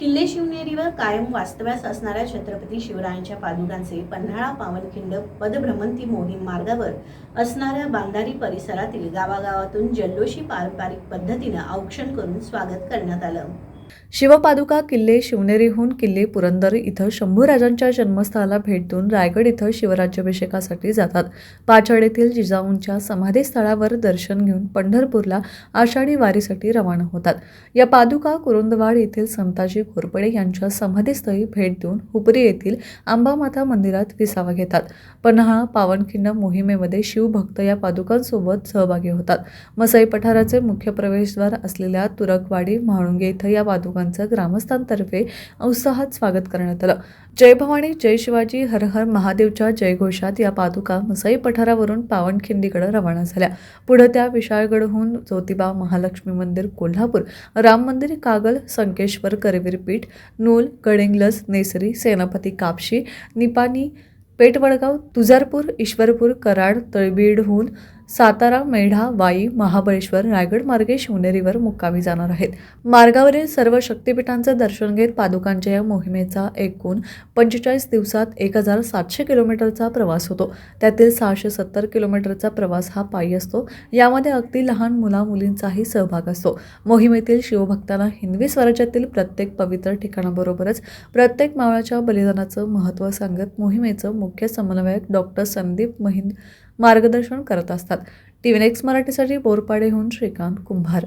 किल्ले शिवनेरीवर कायम वास्तव्यास असणाऱ्या छत्रपती शिवरायांच्या पादुकांचे पन्हाळा पावनखिंड पदभ्रमंती मोहीम मार्गावर असणाऱ्या बांधारी परिसरातील गावागावातून जल्लोषी पारंपरिक पद्धतीनं औक्षण करून स्वागत करण्यात आलं. शिवपादुका किल्ले शिवनेरीहून किल्ले पुरंदर इथं शंभूराजांच्या जन्मस्थळाला भेट देऊन रायगड इथं शिवराज्याभिषेकासाठी जातात. पाचड येथील जिजाऊंच्या समाधीस्थळावर दर्शन घेऊन पंढरपूरला आषाढी वारीसाठी रवाना होतात. या पादुका कुरुंदवाड येथील संताजी घोरपडे यांच्या समाधीस्थळी भेट देऊन हुपरी येथील आंबामाता मंदिरात विसावा घेतात. पन्हाळा पावनखिंड मोहिमेमध्ये शिवभक्त या पादुकांसोबत सहभागी होतात. मसई पठाराचे मुख्य प्रवेशद्वार असलेल्या तुरकवाडी म्हाळुंगे इथं या पादुकांचं ग्रामस्थांतर्फे उत्साहात स्वागत करण्यात आलं. जय भवानी जय शिवाजी हर हर महादेवच्या जयघोषात या पादुका मसाई पठारावरून पावनखिंडीकडे रवाना झाल्या. पुढे त्या विशाळगडहून ज्योतिबा महालक्ष्मी मंदिर कोल्हापूर राम मंदिर कागल संकेश्वर करवीरपीठ नूल गडिंग्लज नेसरी सेनापती कापशी निपाणी पेटवडगाव तुजारपूर ईश्वरपूर कराड तळबीडहून सातारा मेढा वाई महाबळेश्वर रायगड मार्गे शिवनेरीवर मुक्कामी जाणार आहेत. मार्गावरील सर्व शक्तिपीठांचं दर्शन घेत पादुकांच्या या मोहिमेचा एकूण पंचेचाळीस दिवसात एक हजार सातशे किलोमीटरचा प्रवास होतो. त्यातील सहाशे सत्तर किलोमीटरचा प्रवास हा पायी असतो. यामध्ये अगदी लहान मुला मुलींचाही सहभाग असतो. मोहिमेतील शिवभक्तांना हिंदवी स्वराज्यातील प्रत्येक पवित्र ठिकाणाबरोबरच प्रत्येक मावळाच्या बलिदानाचं महत्त्व सांगत मोहिमेचं मुख्य समन्वयक डॉक्टर संदीप महिंद मार्गदर्शन करत असतात. टी व्ही नेक्स्ट मराठीसाठी बोरपाडेहून श्रीकांत कुंभार.